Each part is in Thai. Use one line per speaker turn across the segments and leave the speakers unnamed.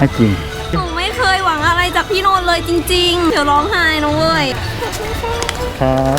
ให้จริง
หนูไม่เคยหวังอะไรจากพี่นนท์เลยจริง ๆ เดี๋ยวร้องไห้นะเว้ย
ครับ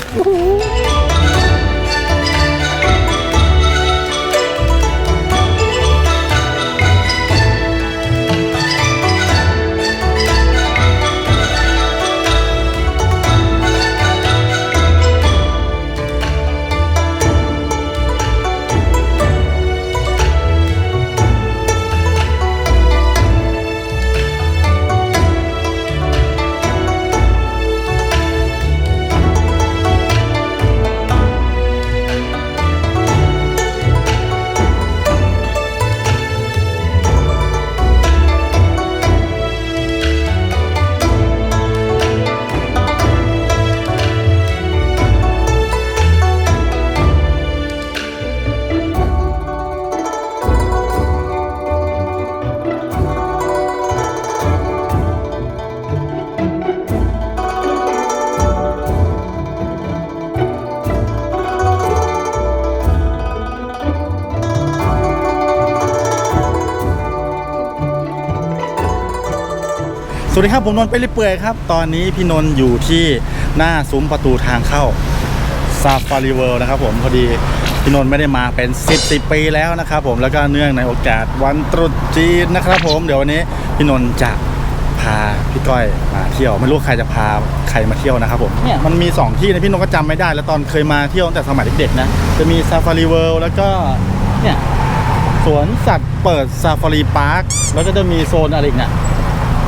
วัสดีครับผมนนท์ไปเรื่อยครับ ตอนนี้พี่นนท์อยู่ที่หน้าซุ้มประตูทางเข้าซาฟารีเวิลด์นะครับผมพอดีพี่นนท์ไม่ได้มาเป็น 10 10 ปีแล้วนะครับผมแล้วก็เนื่องในโอกาสวันตรุษจีนนะครับผมเดี๋ยววันนี้พี่นนท์จะพาพี่ก้อยมาเที่ยวไม่รู้ใครจะพาใครมาเที่ยวนะครับผมเนี่ยมันมี 2 ที่นะพี่นนท์ก็จำไม่ได้ แล้วตอนเคยมาเที่ยวตั้งแต่สมัยเด็กๆนะจะมีซาฟารีเวิลด์แล้วก็เนี่ยสวนสัตว์เปิดซาฟารีพาร์คแล้วก็จะมีโซนอะไรอีกเนี่ย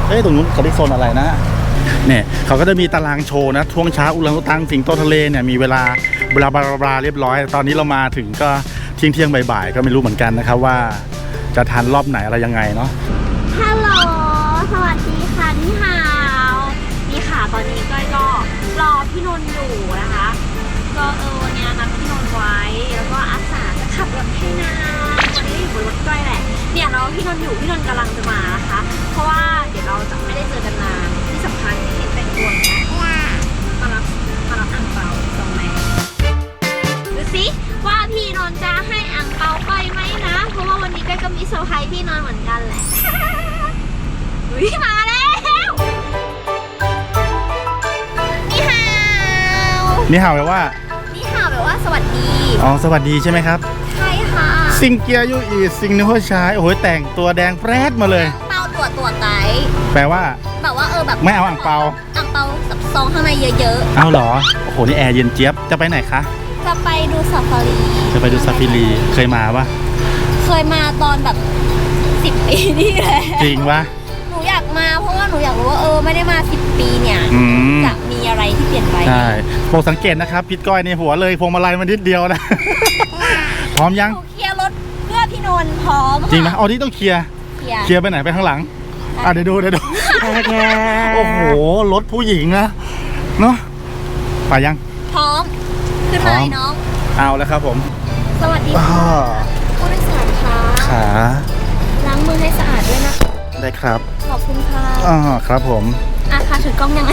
เอ้ยตรงนู้นเขาเรียกโซนอะไรนะเนี่ยเขาก็จะมีตารางโชว์นะช่วงเช้าอุลังอุตังสิงโตทะเลเนี่ยมีเวลาเวลาบลาบลาเรียบร้อย ตอนนี้เรามาถึงก็เที่ยงเที่ยงบ่ายๆก็ไม่รู้เหมือนกันนะครับว่า จะทันรอบไหนอะไรยังไงเนาะ
ฮัลโหลสวัสดีค่ะนี่ฮาวนี่ค่ะตอนนี้ก้อยก็รอพี่นนท์อยู่นะคะ ก็เออวันเนี้ยนัดพี่นนท์ไว้ แล้วก็อาสาจะขับรถให้นานวันนี้อยู่บนรถก้อยแหละเนี่ยเราพี่นนท์อยู่พี่นนท์กำลังจะมานะคะ เพราะว่า เดี๋ยวเราจะไม่ได้เจอกันนานที่สำคัญที่เห็นแต่งตัวอย่างเงี้ยมารับมารับอ่างเปาตรงแม่ดูสิว่าพี่นนท์จะให้อ่างเปาก้อยไหมนะ เพราะว่าวันนี้ก้อยก็มีเซอร์ไพรส์พี่นนท์เหมือนกันแหละอุ้ยมาแล้วนี่ฮาว
นี่ห่าวแปลว่า
นี่ฮาวแบบว่าสวัสดี
อ๋อ สวัสดีใช่ไหมครับ
ใช่ค่ะ
ซิงเกียร์ยูอีซิงนิโฮชาย โอ้โหแต่งตัวแดงแปรดมาเลย แปลว่า
แบบว่าเออแบบ
ไม่เอาอ่างเปา
อ่างเปาแบบซองข้างในเยอะ
เอาเหรอ โอ้โห นี่แอร์เย็นเจี๊ยบ จะไปไหนคะ
ๆ จะไปดูซาฟารี
จะไปดูซาฟิลีเคยมาปะ
เคยมาตอนแบบสิบปีที่แล้ว
จริงปะ
หนูอยากมาเพราะว่าหนูอยากรู้ว่าเออไม่ได้มาสิบปีเนี่ย
อืม
จะมีอะไรที่เปลี่ยนไป
ใช่โปรดสังเกตนะครับพิดก้อยในหัวเลยพวงมาลัยมันนิดเดียวนะ พร้อมยัง
หนูเคลียร์รถเพื่อพี่นนท์พร้อม
จริงไหม
ค่ะ
เอาที่ต้องเคลียร์
เคลียร์
เคลียร์ไปไหนไปข้างหลัง อะเดี๋ยวดูเดี๋ยวดูโอ้โหรถผู้หญิงนะเนาะไปยัง
พร้อม ขึ้น
พร้
มา
อม
เลยน้อง
เอาแล้วครับผม
สวัสดี
อ้อ
ค่ะผู้โดยสารคะ
ขา
ล้างมือให้สะอาดด้วยนะคะ
ได้ครับ
ขอบคุณค่ะ
อ๋อครับผม
อาค่ะถือกล้องยังไง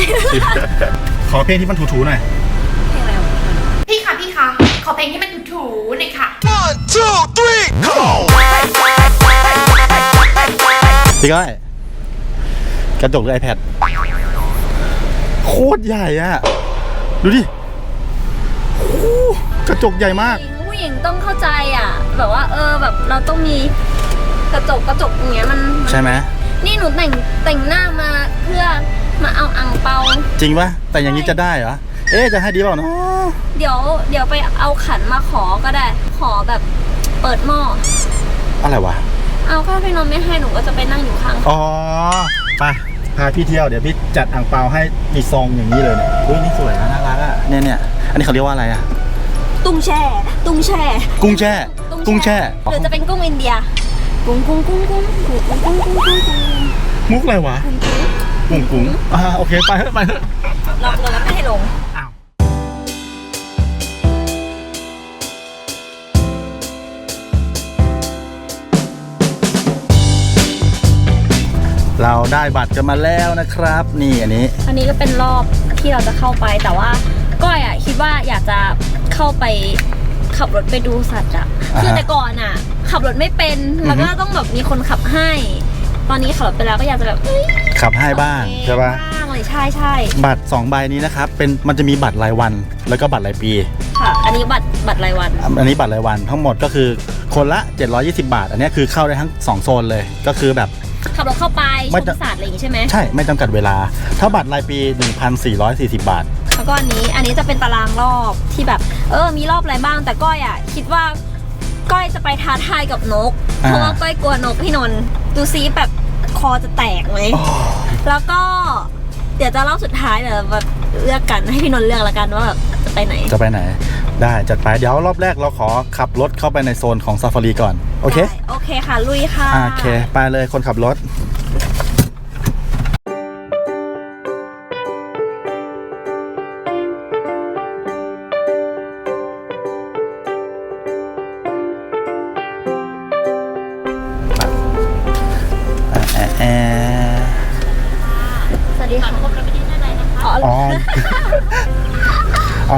ขอเพลงที่มันถูๆหน่อย
เพลงอะไรวะ
พี่คะพี่คะขอเพลงที่มันถูๆหน่อยค่ะ
พี่ก้อย กระจกหรือ iPad โคตรใหญ่อะดูดิโอ้โหกระจกใหญ่มาก
ผู้หญิงต้องเข้าใจอะ แบบว่าเออแบบเราต้องมีกระจกกระจกอย่างเงี้ยมันมัน
ใช่ไหม
นี่หนูแต่งแต่งหน้ามาเพื่อมาเอาอังเปา
จริงปะแต่อย่างนี้จะได้เหรอ เอ๊ะจะให้ดีเปล่าเนาะ
เดี๋ยวเดี๋ยวไปเอาขันมาขอก็ได้ ขอแบบเปิดหม้อ
อะไรวะ
เอาถ้าพี่นนท์ไม่ให้หนูก็จะไปนั่งอยู่ข้าง
อ๋อไป พาพี่เที่ยวเดี๋ยวพี่จัดอ่างเปาให้มีซองอย่างนี้เลยเนี่ยอุ้ยนี่สวยนะน่ารักอะเนี่ยเนี่ยอันนี้เขาเรียกว่าอะไรอะ
ตุ้งแช่ ตุ้งแช่
กุ้งแช่ กุ้งแช่
หรือจะเป็นกุ้งอินเดีย กุ้งกุ้งกุ้งกุ้งกุ้งกุ้งกุ้งกุ้งกุ้งกุ้ง
มุกอะไรวะ
กุ้ง
กุ้งกุ้งอ่าโอเคไปเถอะไปเถอะ
ล็อกเลยแล้วไม่ให้ลง
ได้บัตรกันมาแล้วนะครับ นี่อันนี้
อันนี้ก็เป็นรอบที่เราจะเข้าไปแต่ว่าก้อยอะคิดว่าอยากจะเข้าไปขับรถไปดูสัตว์อะ
อ่าฮะ
คือแต่ก่อนอะ ขับรถไม่เป็น
อือฮึ
แล้วก็ต้องแบบมีคนขับให้ ตอนนี้ขับรถไปแล้วก็อยากจะแบบเอ้ย
ขับให้บ้างใช่ปะ
บ้างเลยใช่ใช่
บัตร2ใบนี้นะครับเป็นมันจะมีบัตรรายวัน แล้วก็บัตรรายปี
ค่ะอันนี้บัตรบัตรรายวัน
อันนี้บัตรรายวันทั้งหมดก็คือคนละ 720 บาท อันนี้คือเข้าได้ทั้ง 2 โซนเลย ก็คือแบบ
ขับรถเข้าไป ช
ไม่
ม
จะ
ศาสตร์อะไรอย่างงี้ใช่ไหม
ใช่ไม่จำกัดเวลา ถ้าบัตรรายปี 1,440 บาท
แล้วก็อันนี้อันนี้จะเป็นตารางรอบที่แบบ เออ มีรอบอะไรบ้าง แต่ก้อยอะ คิดว่าก้อยจะไปท้าทายกับนก
อ่า
เพราะว่าก้อยกลัวนกพี่นนท์ดูซิแบบคอจะแตกไหม แล้วก็เดี๋ยวจะรอบสุดท้ายเดี๋ยวแบบเลือกกันให้พี่นนท์เลือกละกันว่าแบบจะไปไหน
จะไปไหน ได้จัดไปเดี๋ยวรอบแรกเราขอขับรถเข้าไปในโซนของซาฟารีก่อน โอเค
ได้โอเคค่ะ ลุยค่ะ
โอเค ไปเลยคนขับรถ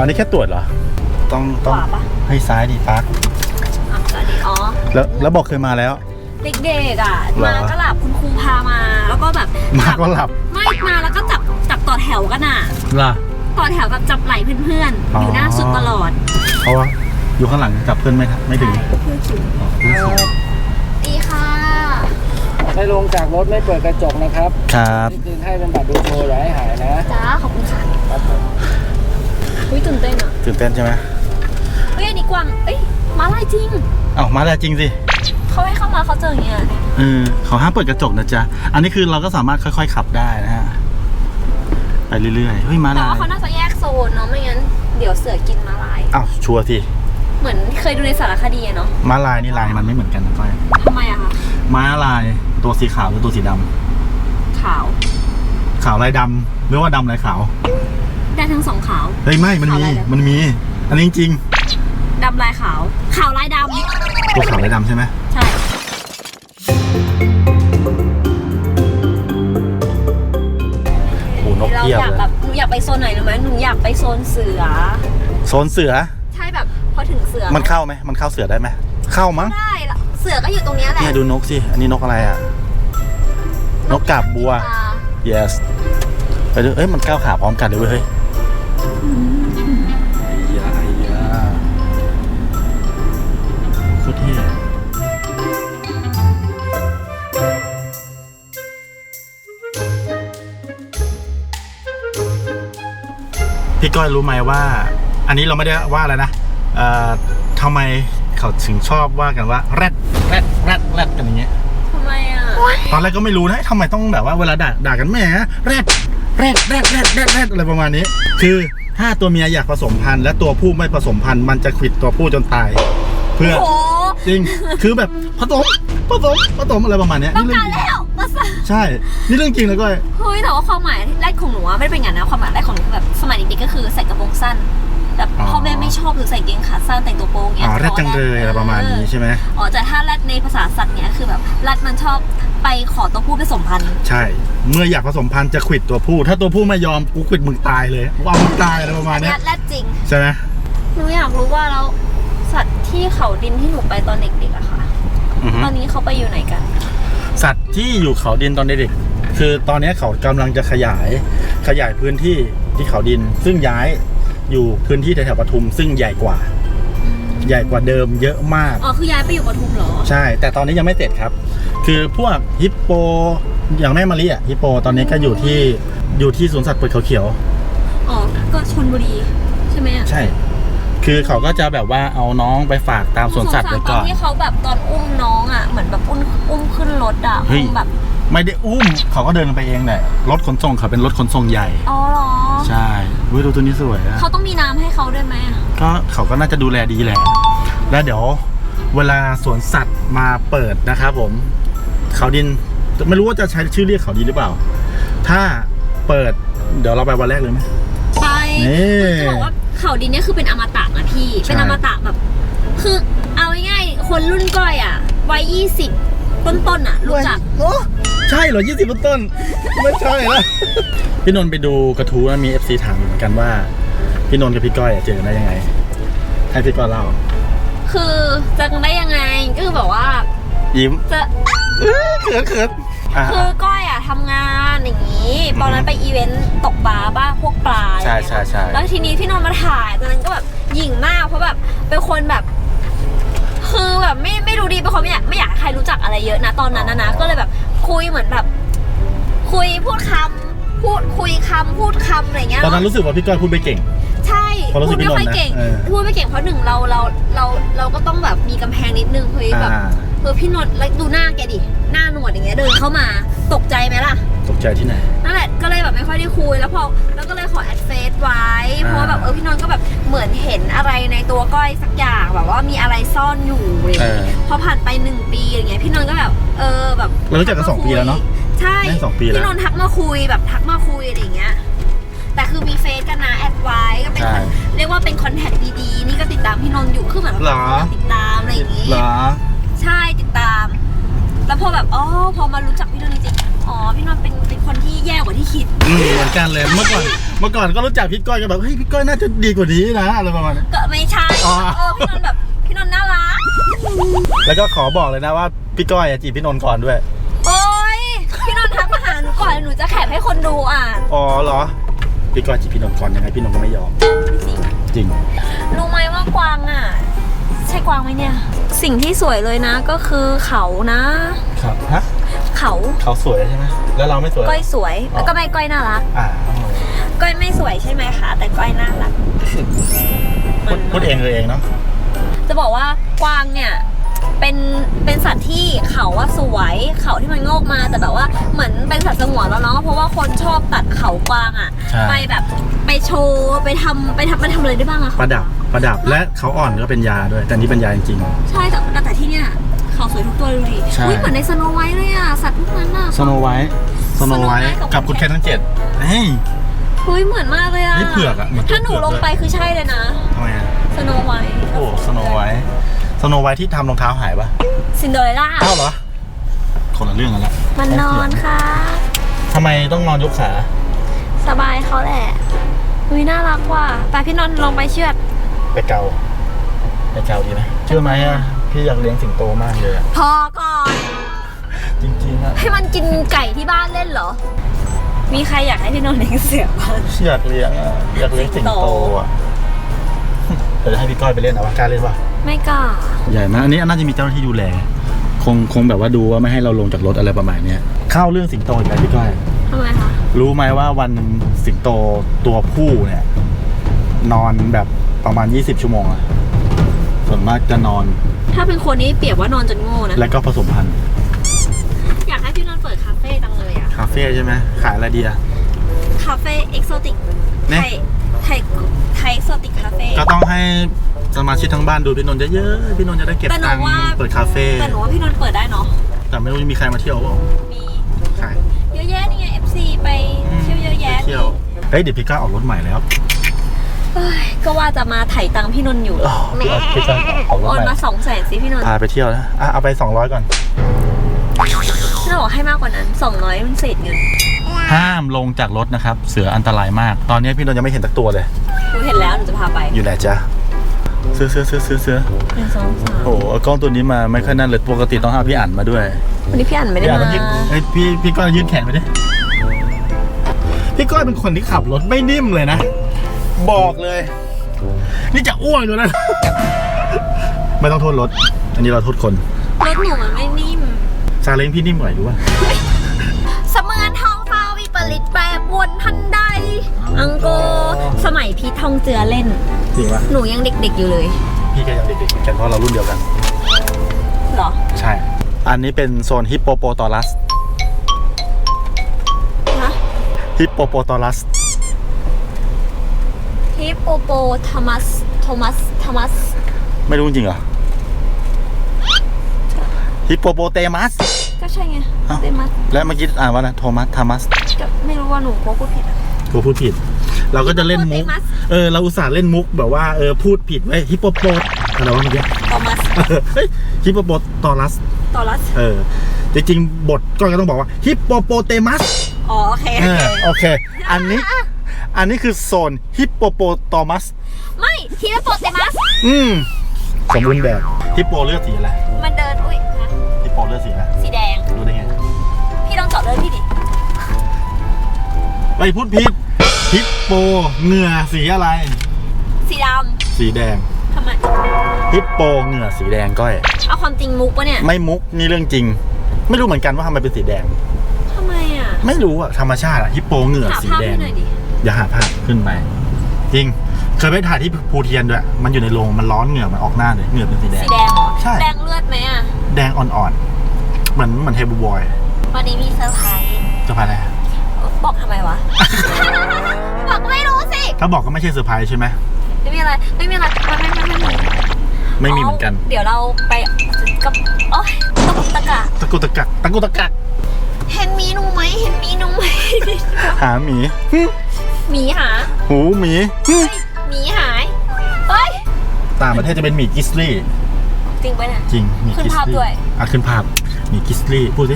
อ๋อนี่แค่ตรวจเหรอ ต้องต้อง
ขวาปะ
ให้ซ้ายดีปัก
อะสวัสดีอ๋อ
แล้วแล้วบอกเคยมาแล้ว
เด็กๆอะ
เหรอ
มาก็หลับคุณครูพามา แล้วก็แบบ
มาก็หลับ
ไม่มาแล้วก็จับจับต่อแถวกันอะ
ล่ะ
ต่อแถวแบบจับไหล่เพื่อนๆ
อ๋อ
อ
อ
ยู่หน้าสุดตลอด
เพราะว่าอยู่ข้างหลังจับเพื่อนไม่ทันไม่ถึง
ใช่เพื่อนขิง
อ๋อเพื่อนสูง
ดีค่ะ
ให้ลงจากรถไม่เปิดกระจกนะครับ
ครับ
นี่คืนให้เป็นบัตรดูโชว์อย่าให้หายนะ
จ้า ขอบคุณค่ะ
ครับผม
อุ้ย ตื่นเต้นอะ
ตื่นเต้นใช่ไหม
เฮ้ยอันนี้กวางเอ้ยมาลายจริง
เอ้ามาแล้วจริงสิ
เขาให้เข้ามาเขาเจออย่างเงี้ย
เออเขาห้ามเปิดกระจกนะจ๊ะ อันนี้คือเราก็สามารถค่อยๆ ขับได้นะฮะไปเรื่อยๆเฮ้ยมา
แต่
ลา
ว่ายเขาน่าจะแยกโซนเนาะไม่งั้นเดี๋ยวเสือกินมาลาย
อ้าวชัวร์สิ
เหมือนเคยดูในสารคดีอะเนาะ
ม้าลายนี่ลายมันไม่เหมือนกันนะก้อย
ทำไมอะคะ
ม้าลายตัวสีขาวหรือตัวสีดำ
ขาว
ขาวลายดำหรือว่าดำลายขาว
ได้ทั้งสองขาว
เฮ้ยไม่มันมี
ขาวลายดำ
มันมี อันนี้จริง
ดำลายขาว ขาวลายด
ๆตัวขาวลายดำใช่ไหมำ
ใช่
โอ้โหนก
เรา
เพียบ
อยาก
เล
แบ
ย
บหนูอยากไปโซนไหนรู้ไหมหนูอยากไปโซนเสือ
โซนเสือ
ใช่แบบพอถึงเสือ
มันเข้าไหมมันเข้าเสือได้ไหมเข้ามั้ง
ได้ละเสือก็อยู่ตรงเนี้ยแหละ
เนี่ยดูนกสิอันนี้นกอะไรอะ นกกาบบัว
อ่า
yes ไปดูเอ้ยมันก้าวขาพร้อมกันเลยเว้ยเฮ้ย ไอ้ยาไอ้ยาโคตรเท่พี่ก้อยรู้ไหมว่า อันนี้เราไม่ได้ว่าอะไรนะเอ่อทำไมเขาถึงชอบว่ากันว่าแรดแรดแรดแรดกันอย่างเงี้ย
ทำไมอะ
ตอนแรกก็ไม่รู้นะทำไมต้องแบบว่าเวลาด่าด่ากันแหมแรดแรดแรดแรดแรดแรดอะไรประมาณนี้ คือ ถ้าตัวเมียอยากผสมพันธุ์และตัวผู้ไม่ผสมพันธุ์มันจะขวิดตัวผู้จนตาย เพื่อ
โอ้
จริง คือแบบผสมผสมผสมอะไรประมาณเนี้ย
ต้อง
นี่เรื่
การ
จริง
แล้วมาซะ
ใช่ นี่เรื่องจริงแล้วก็
เฮ้ยแต่ว่าความหมายแรกของหนูอะไม่ได้เป็นอย่างนั้นนะความหมายแรกของหนูคือแบบสมัยเด็กๆก็คือใส่กระโปรงสั้น แบบพ่อแม่ไม่ชอบหรือใส่เกงขาสั้นแต่งตัวโป๊งเงี้
อ๋
ย
อแรดจังเลยอะไรประมาณนี้ใช่ไหม
อ๋อแต่ถ้าแรดในภาษาสัตว์เนี้ยคือแบบแรดมันชอบไปขอตัวผู้ผสมพันธุ์
ใช่ เมื่ออยากผสมพันธุ์จะขวิดตัวผู้ ถ้าตัวผู้ไม่ยอมกูขวิดมึงตายเลยว่ามึงตายอะไรประมาณ
แร
เนี้ย
ดแรดจริง
ใช่ไหม
หนูอยากรู้ว่าแล้วสัตว์ที่เขาดินที่หนูไปตอนเด็กๆอะค่ะ
อือฮึ
ตอนนี้เขาไปอยู่ไหนกัน
สัตว์ที่อยู่เขาดินตอนเด็กๆคือตอนนี้เขากำลังจะขยายขยายพื้นที่ที่เขาดิน ซึ่งย้าย อยู่พื้นที่แถวๆปทุมซึ่งใหญ่กว่า ใหญ่กว่าเดิมเยอะมาก
อ๋อคือย้ายไปอยู่ปทุมเหรอ
ใช่ แต่ตอนนี้ยังไม่เสร็จครับ คือพวกฮิปโปอย่างแม่มะลิอะฮิปโปตอนนี้ก็อยู่ที่อยู่ที่สวนสัตว์เปิดเขาเขียว
อ๋อ ก็ชนบุรีใช่ไหมอะ
ใช่ คือเขาก็จะแบบว่าเอาน้องไปฝากตามสวนสัตว์ไว้
ต
ก่
อ
อนน
ที่เขาแบบตอนอุ้มน้องอะเหมือนแบบอุ้มอุ้มขึ้นรถอะ
เฮ้ย
อุ้มแบบ
ไม่ได้อุ้มเขาก็เดินไปเองแหละรถขนส่งเขาเป็นรถขนส่งใหญ่
อ๋อเหรอ
ใช่เว้ยดูตัวนี้สวยอะ
เขาต้องมีน้ำให้เขาด้วยไหมอะ
ก็เขาก็น่าจะดูแลดีแหละ แล้วเดี๋ยวเวลาสวนสัตว์มาเปิดนะครับผม เขาดินไม่รู้ว่าจะใช้ชื่อเรียกเขาดินหรือเปล่า ถ้าเปิดเดี๋ยวเราไปวันแรกเลยไหม
ไป
นี่
จะบอกว่าเขาดินเนี่ยคือเป็นอมตะนะพี่
ใช่
เป็นอมตะแบบ คือเอาง่ายๆคนรุ่นก้อยอะวัยยี่สิบ ต้นๆอะรู้จัก
โอ้ใช่เหรอยี่สิบต้น ไม่ใช่ละพี่นนท์ไปดูกระทู้แล้วมีเอฟซีถามเหมือนกันว่า พี่นนท์กับพี่ก้อยเจอกันได้ยังไง ให้พี่ก้อยเล่า
คือจะกันได้ยังไงก็คือแบบว่า
ยิ้ม
จะ
เขินเขินอ่า
คือก้อยอะทำงานอย่างนี้ตอนนั้นไปอีเวนต์ตกปลาบ้าพวกปลาอะไร
ใช่
เงี้ย
ใช่ใช่
แล้วทีนี้พี่นนท์มาถ่ายตอนนั้นก็แบบหยิ่งมากเพราะแบบเป็นคนแบบ คือแบบไม่ไม่รู้ดีเป็นคนไม่อยากไม่อยากให้ใครรู้จักอะไรเยอะนะตอนนั้นนะนะก็เลยแบบคุยเหมือนแบบ คุยพูดคำพูดคุยคำพูดคำอะไรเงี้ย
ตอนนั้นรู้สึกว่าพี่ก้อยพูดไม่เก่ง
ใช่
เพราะรู้สึ
พู
ก
ดไม่ค่อย
พี่นนท์นะ
เก่ง
เออ
พูดไม่เก่งเพราะหนึ่งเราเราเราเราก็ต้องแบบมีกำแพงนิดนึงเฮ้ยแบบ
อ่า
เออพี่นนท์แล้วดูหน้าแกดิหน้าหนวดอย่างเงี้ยเดินเข้ามาตกใจไหมล่ะ
ตกใจที่ไหน
นั่นแหละก็เลยแบบไม่ค่อยได้คุยแล้วพอแล้วก็เลยขอแอดเฟซไว้ เพราะว่าแบบเออพี่นนท์ก็แบบเหมือนเห็นอะไรในตัวก้อยสักอย่างแบบว่ามีอะไรซ่อนอยู่อะไรอย่างเงี้ย
เออ
พอผ่านไปหนึ่งปีอย่างเงี้ยพี่นนท์ก็แบบเออแบบ
เรารู้จักกันสองปีแล้วเนอะ
ใช่
ได้สองปีแล้ว
พี่นนท์ทักมาคุยแบบทักมาคุยอะไรอย่างเงี้ยแต่คือมีเฟซกันนะแอดไว้ก็เป็น
ใช่
เรียกว่าเป็นคอนแทคดีๆนี่ก็ติดตามพี่นนท์อยู่คือเหมือน
เหรอ
เราติดตามอะไรอย่างงี้
เหรอ
ใช่ติดตาม แล้วพอแบบอ๋อพอมารู้จักพี่นนท์จริงๆ อ๋อพี่นนท์เป็นเป็นคนที่แย่กว่าที่คิด
อืมเหมือนกันเลยเมื่อก่อนเมื่อก่อนก็รู้จักพี่ก้อยก็แบบเฮ้ยพี่ก้อยน่าจะดีกว่านี้นะอะไรประมาณนี้
ก็ไม่ใช่
อ๋อ
เออพี่นนท์แบบพี่นนท์น่ารัก
แล้วก็ขอบอกเลยนะว่าพี่ก้อยอะจีบพี่นนท์ก่อนด้วย
โอ๊ยพี่นนท์ทักมาหาหนูก่อนหนูจะแคปให้คนดูอ่าน
อ๋อเหรอพี่ก้อยจีบพี่นนท์ก่อนยังไงพี่นนท์ก็ไม่ยอม
จริง
จริง
รู้ไหมว่ากวางอะ ใช่กวางไหมเนี่ย สิ่งที่สวยเลยนะก็คือเขานะ
ครับฮะ
เขา
เขาสวยใช่ไหมแล้วเราไม่สวย
ก้อยสวย
อ๋อ
แล้วก็ไม่ก้อยน่ารัก
อ่า
ก้อยไม่สวยใช่ไหมคะ แต่ก้อยน่ารัก
พูดพูดเองเลยเองเนาะ
จะบอกว่ากวางเนี่ย เป็นเป็นสัตว์ที่เขาว่าสวยเขาที่มันงอกมาแต่แบบว่าเหมือนเป็นสัตว์สงวนแล้วเนาะเพราะว่าคนชอบตัดเขากวางอะ่ะ
ใช่
ไปแบบไปโชว์ไปทำไปทำไปทำอะไรได้บ้างอะ
ประดับประดับและเขาอ่อนก็เป็นยาด้วย แต่นี่เป็นยาจริง
ใช่แต่แต่แต่ที่เนี่ย เขาสวยทุกตัวเลยดูดิ
ใช่
อุ๊ยเหมือนในสโนไวท์เลยอะสัตว์พวกนั้นอะ
สโนไวท์ สโนไวท์
Snow White กับ
กับคุณแคนทั้งเจ็ดเฮ้ย
เฮ้ยเหมือนมากเลยอะ
นี่เผือกอะเหมือนตัว
ถ้าหนู
เผือก
ลง
เลย
ไปคือใช่เลยนะ
ทำไมอะ
สโนไวท์
โอ้สโนไวท์สโนไวท์ที่ทำรองเท้าหายปะ
ซินเดอเรลล่า
อ้าวเหรอ คนละเรื่องกันละ
มันนอนค่ะ
ทำไมต้องนอนยกขา
สบายเขาแหละอุ้ยน่ารักว่ะไปพี่นนท์ลองไปเชือด
ไปเกา ไปเกาดีไหมเชื่อไหมอะ พี่อยากเลี้ยงสิงโตมากเลยอะ
พอก่อน
จริงๆอะ
ให้มันกินไก่ที่บ้านเล่นเหรอ มีใครอยากให้พี่นนท์เลี้ยงเสือบ้าง
อยากเลี้ยงอะอยากเลี้ยงสิงโตอะเดี๋ยวจะให้พี่ก้อยไปเล่นเอาวะกล้าเล่นปะ
ไม่กล้า
ใหญ่มากอันนี้น่าจะมีเจ้าหน้าที่ดูแล คงคงแบบว่าดูว่าไม่ให้เราลงจากรถอะไรประมาณเนี้ยเข้าเรื่องสิงโตอีกแล้วพี่ก้อย
ทำไมคะ
รู้ไหมว่าวันหนึ่งสิงโตตัวผู้เนี่ย นอนแบบประมาณ 20 ชั่วโมงอะส่วนมากจะนอน
ถ้าเป็นคนนี้เปรียบว่านอนจนโง่นะ
แล้วก็ผสมพันธุ์
อยากให้พี่นนท์เปิดคาเฟ่จังเลยอะ
คาเฟ่ใช่ไหมขายอะไรดีอะ
คาเฟ่เอ็กโซติก
เนี่
ไท
ย
ยไทยไทยเอ็กโซติกคาเฟ่
ก็ต้องให้สมาชิกทั้งบ้านดูพี่นนท์เยอะๆพี่นนท์จะได้เก็บ
แต่หนู
ตังค์
ว่า
เปิดคาเฟ่
แต่หนูว่าพี่นนท์เปิดได้เนาะ
แต่ไม่รู้จะมีใครมาเที่ยวเปล่า
มี
ใช่
เยอะแยะนี่ไง FC ไปเที่ยวเยอะแยะ
ไปเที่ยวเฮ้ยเดี๋ยวพี่ก้าออกรถใหม่แล้ว
เอ้ยก็ว่าจะมาไถ่ตังค์พี่นนท์อยู่
อ๋อพี่ก้าพี่ก้าออกรถ
โอน
ใหม่
มาสองแสนสิพี่นนท์
พาไปเที่ยวนะอะเอาไป 200 ก่อน
พี่นนท์บอกให้มากกว่านั้นสองร้อยมันเศษเงิน
ห้ามลงจากรถนะครับ เสืออันตรายมาก ตอนนี้พี่นนท์ยังไม่เห็นตักตัวเลย
หนูเห็นแล้วหนูจะพาไป
อยู่ไหนจ๊ะเสือเสือเสือเสือเสือ
หนึ่งสองสาม
โอ้โหเอากล้องตัวนี้มาไม่ค่อยนั่นเลยปกติต้องหาพี่อั๋นมาด้วย
วันนี้พี่อันไม่ได้
พี่อั๋น
มา
ต้องยืดเฮ้ยพี่พี่ก้อยยืดแขนไปดิพี่ก้อยเป็นคนที่ขับรถไม่นิ่มเลยนะ บอกเลย นี่จะอ้วนอยู่แล้วนะ ไม่ต้องโทษรถ อันนี้เราโทษคน
รถหนูมันไม่นิ่ม
ซาเล้งพี่นิ่มกว่าอยู่ป่ะ
เสมือนทองฟ้าวิปริตแปรปรวนทันใด อังโกสมัยพีททองเจือเล่น
จริงป่ะ
หนูยังเด็กๆอยู่เลย
พี่ก็ยังเด็กๆเหมือนกันเพราะเรารุ่นเดียวกัน
เหรอ
ใช่ อันนี้เป็นโซนฮิปโปโปตอรัส
ฮะ
ฮิปโปโปตอรัส
ฮิปโปโปทามัสโทมัสทามัส
ไม่รู้จริงเหรอฮิปโปโปเตมัส
ก็ใช่ไง
อ้าว
เตมัส
และเมื่อกี้อ่านว่านะโทมัสทามัส
ก็ไม่รู้ว่าหนูโกพูดผิดอะ
กูพูดผิด เราก็จะเล่นมุก
Hippopotamus
เออเราอุตส่าห์เล่นมุกแบบว่าเออพูดผิดไว้ฮิปโปโปอะไรวะเมื่อกี้
โทมัส
เฮ้ยฮิปโปโปตอรัส
ตอรัส
เออ จริงๆ บทก็ต้องบอกว่าฮิปโปโปเตมัส
อ๋อโอเค
เอ
โอ
อ
เค
โอเค อันนี้ อันนี้คือโซนฮิปโปโปตอมัส
ไม่ฮิปโปเตมัส
อืมสมบูรณ์แบบฮิปโปเลือดสีอะไร
มันเดิน อุ้ยนะ
ฮิปโปเลือดสีอะไร
สีแดง
รู้ได้ไง
พี่ต้องเดินพี่ดิ
ไปพูดผิดฮิปโปเหงื่อสีอะไร
สีด
สีแดงำ
ทำไม
ฮิปโปเหงื่อสีแดงก้อย
เอาความจริงมุกปะเนี่ย
ไม่มุกนี่เรื่องจริง ไม่รู้เหมือนกันว่าทำไมเป็นสีแดง
ทำไมอะ
ไม่รู้อะธรรมชาติอะฮิปโปเหงื่อ
หา
สี
ภาพ
แด
ให้
ง
หน่อยดิ
อย่าหาภาพขึ้นไป จริง เคยไปถ่ายที่ภูเทียนด้วย มันอยู่ในโรงมันร้อนเหงื่อมันออกหน้าเลยเหงื่อเป็นสีแดง
สีแดงเหรอ
ใช่
แดงเลือดไหมอะ
แดงอ่อนๆ เหมือนเหมือนเฮบูบอย
วันนี้มีเซอร์ไพรส์
จะพาอะไร
บอกทำไมวะ บอกไม่รู้สิ
ถ้าบอกก็ไม่ใช่เซอร์ไพรส์ใช่ไหม
ไม่มีอะไรไม่มีอะไรไม่ไม่ไม่ไม่มี
ไม่มีเหมือนกัน
เดี๋ยวเราไปกับโอ๊ยตะกุกตะกะ
ตะกุตะกักตะกุตะกัก
เห็นมีหนูไหมเห็นมีหนูไหม
หาหมี
หมีหา
หูหมี
หมีหายเฮ้ย
ต่างประเทศจะเป็นหมีกิสลี่
จริงปะเนี่ย
จริงหมี
ขึ้น
กิส
ภาพ
ลี่
ด้วย
อะขึ้นภาพหมีกิสลี่พูดสิ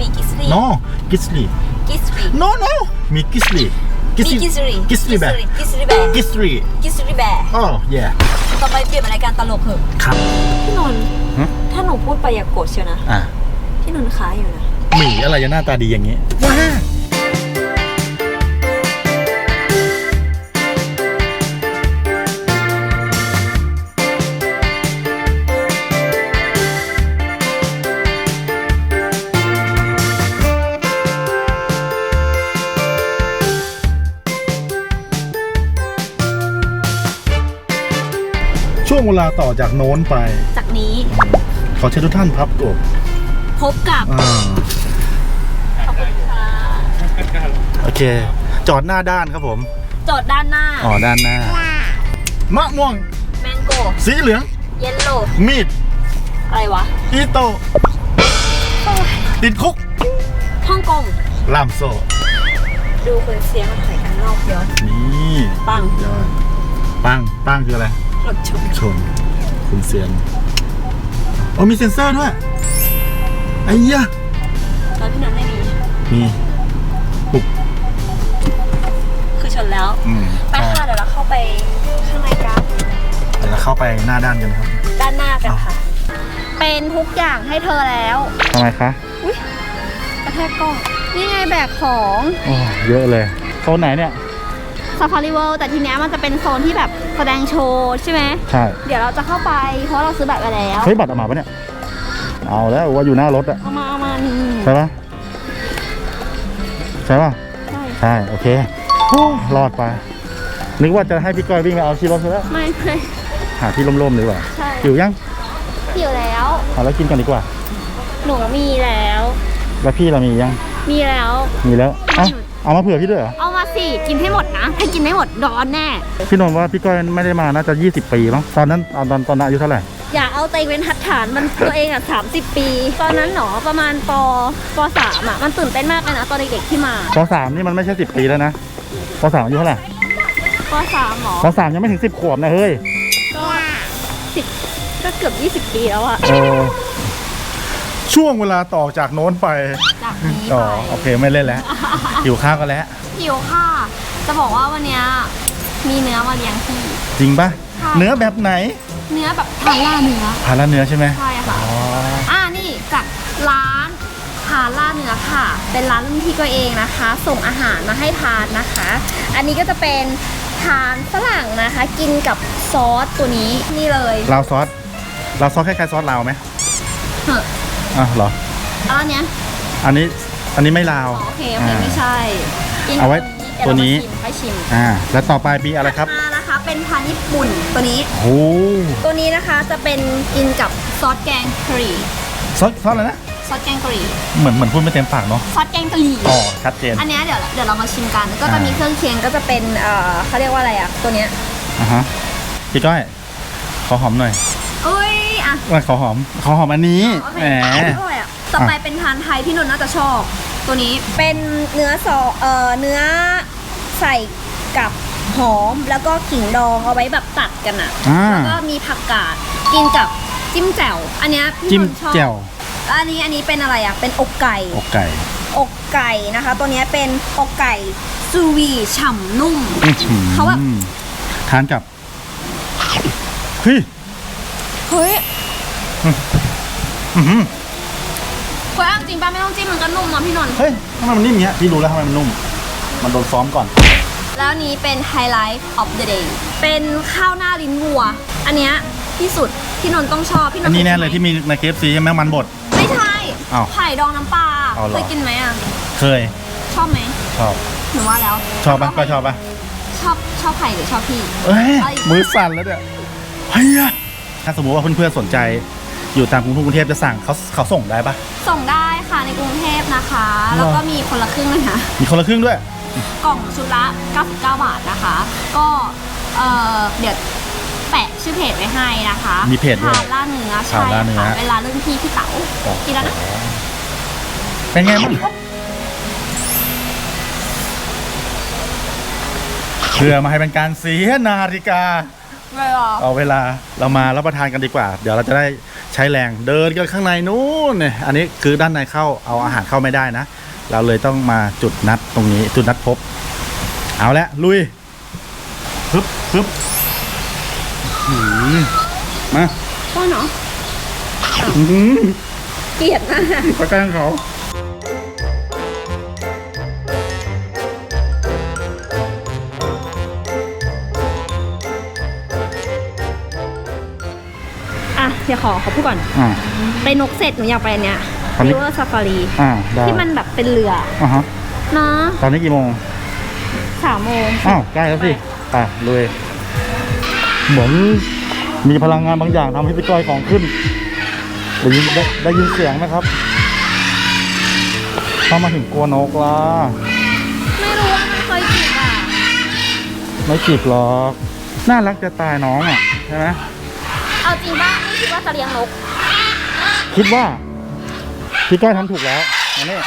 มีกิสลี่
no กิสลี่
กิสลี่
no no มีกิสลี่
มีกิสลี่
กิสลี่แบร์
กิสลี่แบร์
กิสลี่
กิสลี่แบร์
อ๋อ yeah
ต่อไปเปลี่ยนเป็นรายการตลกเหอะ
ครับ
พี่นนท์
หึ
ถ้าหนูพูดไปอย่าโกรธเชียวนะ
อะ
พี่นนท์ค้ายอยู่นะ
หมีอะไรจะหน้าตาดีอย่างนี้ว้า วงเวลาต่อจากโน้นไป
จากนี้
ขอเชิญทุกท่านพับกบ
พบกับ
อ่า
ขอบคุณค่ะ
โอเค จอดหน้าด้านครับผม
โจทย์ด้านหน้า
อ๋อ ด้านหน้า มะม่วง
แมงโก้
สีเหลือง
เยลโล่
มีด
อะไรวะ
อีโต ติดคุก
ฮ่องกง
ล่ามโซ่
ดูคนเสียงมันถ่ายกันรอบเดียว
นี่
ปัง
ยอดปังปังคืออะไร
รถชน
ชนคุณเสียงโอ้มีเซ็นเซอร์ด้วยไอ้ยะ
ตอนพี่นนท์ไม่มี
นี่ปุ๊บ
คือชนแล้ว
อืม
ไปค่ะเดี๋ยวเราเข้าไปข้างในกัน
เดี๋ยวเราเข้าไปหน้าด้านกันครับ
ด้านหน้ากันค่ะ เป็นทุกอย่างให้เธอแล้ว
ทำไมคะ
กระแทกกล้องนี่ไงแบกของ
โอ้เยอะเลยโซนไหนเนี่ย
ซาฟารีเวิลด์แต่ทีเนี้ยมันจะเป็นโซนที่แบบแสดงโชว์ใช่ไหม
ใช่
เดี๋ยวเราจะเข้าไปเพราะเราซื้อบัตรไปแล้ว
เฮ้ยบัตรออกมาปะเนี่ย เอาแล้วว่าอยู่หน้ารถอะ
เอามาเอามานี่
ใช่ปะใช่ปะ
ใช่
ใช่โอเคโอ้รอดไป นึกว่าจะให้พี่ก้อยวิ่งไปเอาที่รถซะแล้ว
ไม่ไม่
หาที่ร่มๆดีกว่า
ใช่
อยู่ยัง
หิวแล้ว
เอาแล้วกินกันดีกว่า
หนูมีแล้ว
แล้วพี่เรามียัง
มีแล้ว
มีแล้วเอา เอามาเผื่อพี่ด้วยเหรอ
เอามาสิกินให้หมดนะ ถ้ากินไม่หมดร้อนแน่
พี่นนท์ว่าพี่ก้อยไม่ได้มาน่าจะ 20 ปีมั้งตอนนั้นตอนตอนตอนนั้นอายุเท่าไหร่
อย่าเอาตัวเองเป็นหัดฐานมันตัวเองอะสามสิบปี ตอนนั้นหนอประมาณปปสามอะ มันตื่นเต้นมากเลยนะตอนเด็กๆที่มา
ปสามนี่มันไม่ใช่ 10 ปีแล้วนะปสามอายุเท่าไหร่
ปสามหรอ
ปสามยังไม่ถึง 10 ขวบนะเฮ้ย
ก็สิบก็เกือบยี่สิบปีแล้วอะ
เออ ช่วงเวลาต่อจากโน้นไป
จากนี้
อ๋อ
ไป
โอเคไม่เล่นแล้ว หิวข้าวกันแล้ว
หิวค่ะ จะบอกว่าวันเนี้ยมีเนื้อมาเลี้ยงพี่
จริงปะ
ค่ะ
เนื้อแบบไหน
เนื้อแบบทาร่าเนื้อ
พาราเนื้อใช่ไหม
ใช่ค่ะ
อ๋อ
อ่านี่จากร้านทานล่าเนื้อค่ะ เป็นร้านรุ่นพี่ก็เองนะคะ ส่งอาหารมาให้ทานนะคะ อันนี้ก็จะเป็นทานฝรั่งนะคะ กินกับซอสตัวนี้นี่เลย
ลาวซอสลาวซอสคล้ายๆซอสลาวไหม
เฮ้อ
อะเหรอ
แล้วอันเนี้ย
อันนี้ อันนี้ไม่ลาว
อ๋อโอเคโอเคไม่ใช่กิน
เอาไว้
กับ
ตัวนี้
เดี๋ยวเรามาชิมค่อยชิม
อ่า แล้วต่อไปปีอะไรครับ
มานะคะเป็นพันธุ์ญี่ปุ่นตัวนี้
โอ้
ตัวนี้นะคะจะเป็นกินกับซอสแกงกะหรี่
ซอสซอสอะไรนะ
ซอสแกงกะหรี่
เหมือนเหมือนพูดไม่เต็มปากเนาะ
ซอสแกงกะหรี่
อ๋อ ชัดเจน
อันเนี้ยเดี๋ยวเดี๋ยวเรามาชิมกัน ก็จะ
อ่ามี
มีเครื่องเคียงก็จะเป็นเอ่อเขาเรียกว่าอะไรอะตัวเนี้ย
อะฮะ พี่ก้อย ขอหอมหน่อย
เอ้ยอะ
ว่าขอหอม ขอหอมอันนี้
โอเค
แหม
อร่อยอะ ต่อไปเป็นทานไทยพี่นนท์น่าจะชอบ ตัวนี้เป็นเนื้อซอเอ่อเนื้อใส่กับหอมแล้วก็ขิงดองเอาไว้แบบตัดกันอะ
อ่า
แล้วก็มีผักกาดกินกับจิ้มแจ่วอันเนี้ยพี่
จิ้ม
นนท์ชอบ
แจ่ว
แล้วอันนี้อันนี้เป็นอะไรอะเป็นอกไก่
อกไก่
อกไก่นะคะ ตัวเนี้ยเป็นอกไก่ซูวีฉ่ำนุ่ม
อื้อหือ
เขาแบบ
ทานกับเฮ้ย
เฮ้ย
อื้อหือ
เฮ้ยเอาจริงป่ะไม่ต้องจิ้มมันก็นุ่มนะพี่นนท์
เฮ้ยทำไมมันนิ่มอย่างเงี้ยพี่รู้แล้วทำไมมันนุ่ม มันโดนซ้อมก่อน
แล้วนี้เป็นไฮไลท์ of the day เป็นข้าวหน้าลิ้นวัว อันเนี้ยที่สุดพี่นนท์ต้องชอบพี่นนท์
อันนี้แน่
ค
เลย
กิ
ที่
ไหม
มีในเคฟซีใช่ไหมมันบด
ไม่ใช่
อ้าว
ไข่ดองน้ำปลา
เอาเหรอ
เคยกินไหมอะ
เคย
ชอบไหม
ชอบ
หนูว่าแล้ว
ชอบปะก็ชอบปะ
ชอบชอบไข่หรือชอบพี่
เอ้ย
ไอ้
มือสั่นแล้วเนี่ยเฮียถ้าสมมติว่าเพื่อนๆสนใจ อยู่ตามกรุงเทพจะสั่งเขาเขาส่งได้ปะ
ส่งได้ค่ะในกรุงเทพนะคะ
หรอ
แล้วก็มีคนละครึ่งเลยนะ
มีคนละครึ่งด้วย
กล่องชุดละ 99 บาทนะคะ ก็เออเดี๋ยวแปะชื่อเพจไว้ให้นะคะ
มีเพจด้วย
ทานล่าเนื้อ
ทา
ใช่
นล่าเนื้อ
ค่ะเวลารุ่นพี่พี่เต๋ากินแล้วนะ
เป็นไงบ้างเพื่อไมาให้เป็นการเสียนาฬิกา
ไม่หรอ
เอาเวลาเรามารับประทานกันดีกว่า เดี๋ยวเราจะได้ใช้แรงเดินกันข้างในนู้นเนี่ยอันนี้คือด้านในเข้าเอาอาหารเข้าไม่ได้นะ เราเลยต้องมาจุดนัดตรงนี้จุดนัดพบ เอาละลุยฮึบฮึบหืมมา
ก็เนาะ
อื้อหือ
เกลียดมาก
ไปแกล้งเขา
ดี๋ยวขอขอพูดก่อน
อ่า
ไปนกเสร็จหนูอยากไปอันเนี้ย
อันนี้
ริเวอร์ซาฟารี
อ่าได้
ที่มันแบบเป็นเรือ
อ่าฮะ
เนาะ
ตอนนี้กี่โมง
สามโมง
อ้าวใกล้แล้วสิไปลุยเหมือนมีพลังงานบางอย่างทำให้พี่ก้อยของขึ้นได้ยินได้ได้ยินเสียงไหมครับเข้ามาถึงกลัวนกละ
ไม่รู้ว่ามันเคยจีบอะ
ไม่จีบหรอก น่ารักจะตายน้องอะใช่ไหม
เอาจริงป่ะไม่ คิดว่าจะเลี้ยงนก
คิดว่าพี่ก้อยทำถูกแล้วมานี่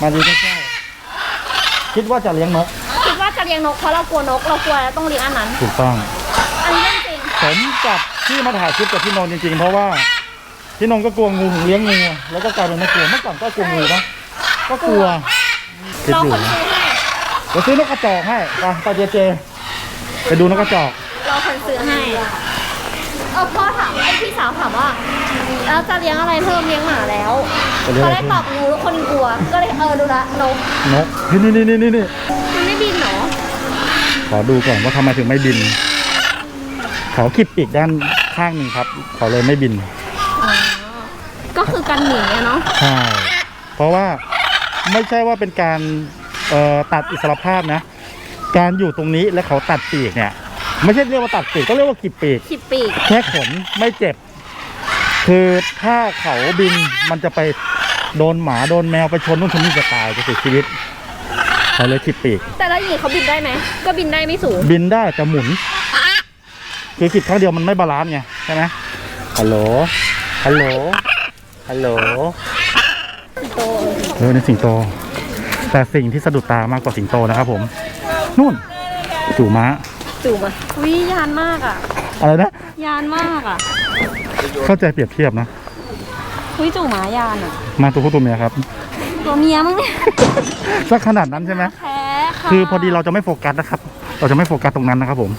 มาดีใกล้ๆคิดว่าจะเลี้ยงนก
คิดว่าจะเลี้ยงนกเพราะเรากลัวนก เรากลัวแล้วต้องเลี้ยงอันนั้น
ถูกต้อง
อันนี้เรื่องจริง
สมกับที่มาถ่ายคลิปกับพี่นนท์จริงๆ เพราะว่าพี่นนท์ก็กลัวงูถึงเลี้ยงงู แล้วก็กลายเป็นไม่กลัวเมื่อก่อนก็กลัวงูปะก็กลัวคิด
เรา
อยู่
คน
นะ
ซื้อให้
เดี๋ยวซื้อนกกระจอกให้ไปไปเจเจไปดูนกกระจอก
เราคนซื้อให้ เออพ่อถามไอ้พี่สาวถามว่าแล้วจะเลี้ยงอะไรเพิ่มเลี้ยงหมาแล้ว
จะเลี้ยง
ตอ
อะ
น
ไร
แรกตอบงูแล้วคนกลัว ก็เลยเออดูละนก
นกนี่นี่นี่นี่นี่
มันไม่บินเหรอ
ขอดูก่อนว่าทำไมถึงไม่บิน เขาขีบปีกด้านข้างหนึ่งครับเขาเลยไม่บิน
ก็คือกันหนีอะเนาะ
ใช่ เพราะว่าไม่ใช่ว่าเป็นการเอ่อตัดอิสรภาพนะ การอยู่ตรงนี้แล้วเขาตัดปีกเนี่ย ไม่ใช่เรียกว่าตัดปีกก็เรียกว่าขีบปีก
ขีดปีก
แค่ขนไม่เจ็บ คือถ้าเขาบินมันจะไปโดนหมาโดนแมวไปชนนู่นชนนี่จะตายจะเสียชีวิตเขาเลยขีดปีก
แต่แล้วอย่างนี้เขาบินได้ไหม ก็บินได้ไม่สูง
บินได้แต่หมุน คือขีดครั้งเดียวมันไม่บาลานซ์ไงใช่ไหมฮัลโหลฮัลโหลฮัลโหลเออในสิงโต แต่สิ่งที่สะดุดตามากกว่าสิงโตนะครับผม นู่นจู่ม้า
จูบอะวิยานมากอะ
อะไรนะ
ยานมากอะ
เข้าใจเปรียบเทียบนะ
วิจูหมายานอะ
มาตัวผู้ตัวเมียครับ
ตัวเมียมั้งเนี่ย
สักขนาดนั้นใช่ไหม
แพ้ค่ะ
คือพอดีเราจะไม่โฟกัสนะครับ เราจะไม่โฟกัสตรงนั้นนะครับผม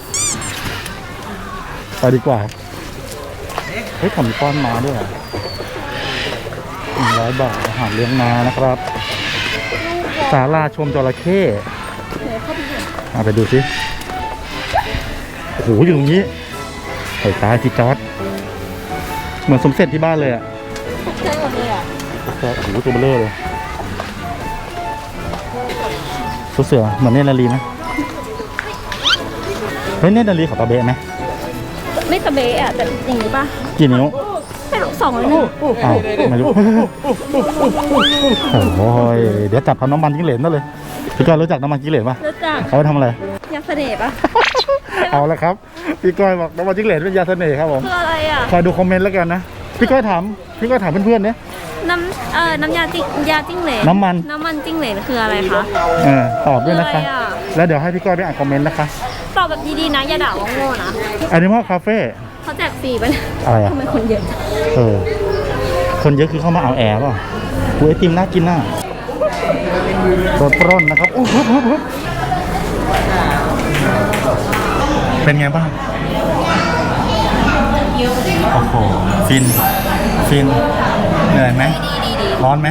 ไปดีกว่า เฮ้ยผมมีป้อนม้าด้วยหนึ่งร้อยบาทอาหารเลี้ยงม้านะครับศาลาชมจระเข้เอาไปดูสิ โอ้โหอยู่ตรงนี้ไอ้ตายสิจอร์ดเหมือนสมเสร็จที่บ้านเลยอะ
ใช่หมดเลยอะ
โอ้โหตัวเบลเลอร์เลยตัวเสือเหมือนเนตรนารีไหมเฮ้ยเนตรนารีเขาตะเบะไหม
ไม่ตะเบะอะแต่อย่างนี้ป่ะ
กี่นิ้ว
ไม่รู้สองหรือหนึ่ง
อ้าวไม่รู้โอ้ยเดี๋ยวจับทำน้ำมันจิ้งเหลนนั่นเลยพี่ก้อยรู้จักน้ำมันจิ้งเหลนปะ
รู้จัก
เอาไว้ทำอะไร
ยาเสน่ห์ป่ะ
เอาละครับ พี่ก้อยบอกน้ำมันจิ้งเหลนเป็นยาเสน่ห์ครับผม
คืออะไรอะ
คอยดูคอมเมนต์แล้วกันนะ พี่ก้อยถาม พี่ก้อยถามเพื่อนๆเนี่ย
น้ำเอ่อน้ำยาจิ้งยาจิ้งเหลน
น้ำมัน
น้ำมันจิ้งเหลนคืออะไรคะ
เออตอบด้วยนะคะ
อะไรอะ
แล้วเดี๋ยวให้พี่ก้อยไปอ่านคอมเมนต์นะคะ
ตอบแบบดีๆนะ อย่าด่าว่าโง่นะ
Animal Cafe
เขาแจกฟรีป่ะเนี่ย
อะไรอะ
ทำไมคนเยอะ
เออ คนเยอะคือเข้ามาเอาแอร์เปล่ะกูไอติมน่ากินน่ะโดนปล้นนะครับอุ๊บอุ๊บอุ๊บอุ๊บ เป็นไงบ้าง โอ้โห ฟิน ฟิน เหนื่อยไหม
ดีดีดี
ร้อนไหม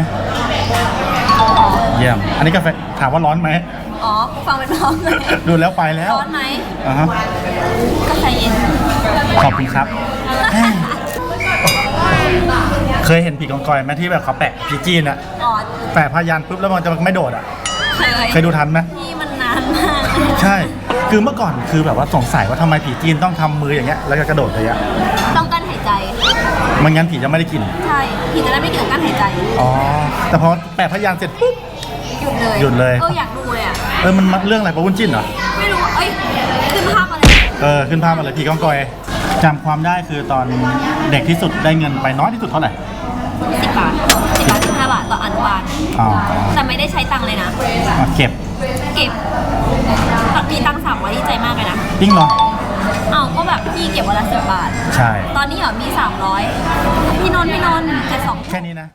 เยี่ยม อันนี้กาแฟถามว่าร้อนไหม
อ๋อฟังเป็นร้อนเลย
ดูแล้วไปแล้ว
ร้อนไหม
อ่าฮะ
กาแฟเย็น
ขอบคุณครับ เคยเห็นผีกองกอยไหมที่แบบเขาแปะผีจีนอะ
อ๋อ
แปะพยันปุ๊บแล้วมันจะไม่โดดอะ
เคย
เคยดูทันไหม
ที่มันนานมาก
ใช่ คือเมื่อก่อนคือแบบว่าสงสัยว่าทำไมผีจีนต้องทำมืออย่างเงี้ยแล้วก็กระโดดอย่างเงี้ย
ต้องกั้นหายใจ
ไมันงั้นผีจะไม่ได้กิน
ใช่ผีจะได้ไม่เกี่ยวกับกั้นหายใจ
อ๋อแต่พอแปะพยันเสร็จปุ๊บ
หยุดเลย
หยุดเลย
เอออยากดูเลยอะ
เออมันมันเรื่องอะไรปะวุ้นจิ้นเหรอ
ไม่รู้ เอ้ยขึ้นภาพอะไร
เออขึ้นภาพมาเลยผีกองกอยจำความได้คือตอนเด็กที่สุดได้เงินไปน้อยที่สุดเท่าไหร่
สิบบาทสิบบาทสิบห้าบาทต่ออนุบาล
อ๋อ
แต่ไม่ได้ใช้ตังค์เลยนะ
มาเก็บ
เก็บมีตังค์สามร้อยดีใจมากเลยนะ
จริงเหรอ
เอาก็แบบพี่เก็บวันละสิบบาท
ใช่
ตอนนี้เหรอมีสามร้อยพี่นนท์พี่นนท์เจ็ดสอง
แค่นี้นะ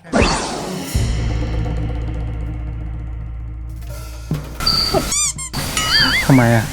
ทำไมอะ